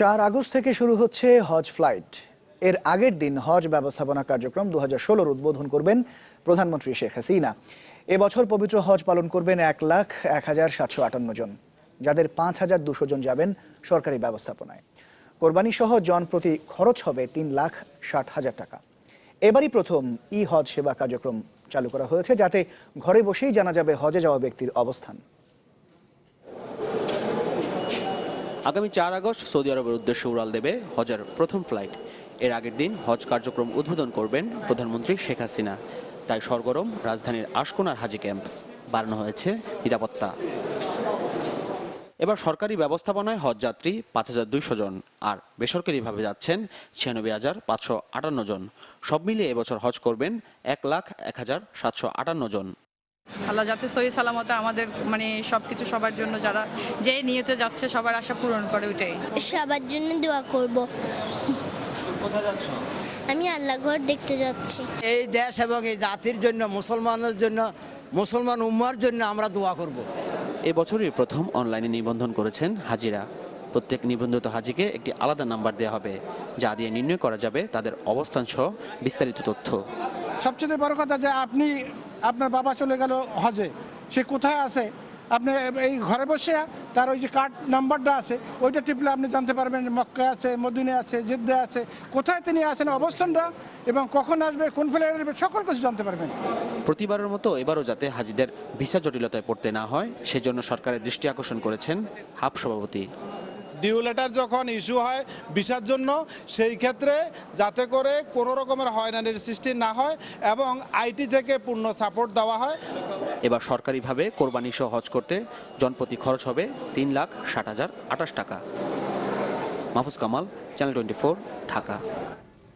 চার আগস্ট থেকে শুরু হচ্ছে হজ ফ্লাইট। এর আগের দিন হজ ব্যবস্থাপনা কার্যক্রম দু হাজার উদ্বোধন করবেন প্রধানমন্ত্রী শেখ হাসিনা। এবছর পবিত্র হজ পালন করবেন এক লাখ এক হাজার সাতশো আটান্ন জন, যাদের পাঁচ হাজার দুশো জন যাবেন সরকারি ব্যবস্থাপনায়। কোরবানি সহ জন প্রতি খরচ হবে তিন লাখ ষাট হাজার টাকা। এবারই প্রথম ই হজ সেবা কার্যক্রম চালু করা হয়েছে, যাতে ঘরে বসেই জানা যাবে হজে যাওয়া ব্যক্তির অবস্থান। আগামী চার আগস্ট সৌদি আরবের উদ্দেশ্যে উড়াল দেবে হজের প্রথম ফ্লাইট। এর আগের দিন হজ কার্যক্রম উদ্বোধন করবেন প্রধানমন্ত্রী শেখ হাসিনা। তাই সরগরম রাজধানীর আশকোনার হাজি ক্যাম্প বাড়ানো হয়েছে নিরাপত্তা। এবার সরকারি ব্যবস্থাপনায় হজ যাত্রী পাঁচ হাজার দুইশো জন, আর বেসরকারিভাবে যাচ্ছেন ছিয়ানব্বই হাজার পাঁচশো আটান্ন জন। সব মিলিয়ে এবছর হজ করবেন এক লাখ এক হাজার সাতশো আটান্ন জন। আল্লাহ যাতে সহি সালামতে আমাদের মানে সবকিছু সবার জন্য যারা যে নিয়তে যাচ্ছে সবার আশা পূরণ করে ওইটাই। সবার জন্য দোয়া করব। কোথায় যাচ্ছ? আমি আল্লাহ ঘর দেখতে যাচ্ছি। এই দেশ এবং এই জাতির জন্য মুসলমানের জন্য মুসলমান উম্মার জন্য আমরা দোয়া করব। এবছরই প্রথম অনলাইনে নিবন্ধন করেছেন হাজিরা। প্রত্যেক নিবন্ধিত হাজিকে একটি আলাদা নাম্বার দেওয়া হবে যা দিয়ে নির্ণয় করা যাবে তাদের অবস্থান সহ বিস্তারিত তথ্য। সবচেয়ে বড় কথা যে আপনি আপনার বাবা চলে গেল হজে। সে কোথায় আছে? আপনি এই ঘরে বসে তার ওই যে কার্ড নাম্বারটা আছে, ওইটা টিপলে আপনি জানতে পারবেন মক্কা আছে মদিনে আছে জেদ্দে আছে। কোথায় তিনি আছেন, অবস্থানটা এবং কখন আসবে, কোন ফ্লাইটে আসবে, সকল কিছু জানতে পারবেন। প্রতিবারের মতো এবারও যাতে হাজিদের ভিসা জটিলতায় পড়তে না হয়, সেজন্য সরকারের দৃষ্টি আকর্ষণ করেছেন হাব সভাপতি ডিউ লেটার যখন ইস্যু হয় ভিসার জন্য, সেই ক্ষেত্রে যাতে করে কোনো রকমের হয়রানির সৃষ্টি না হয় এবং আইটি থেকে পূর্ণ সাপোর্ট দেওয়া হয়। এবার সরকারিভাবে কোরবানি সহ হজ করতে জনপ্রতি খরচ হবে তিন লাখ ষাট হাজার আটাশ টাকা। Mahfuz Kamal, channel twenty Dhaka.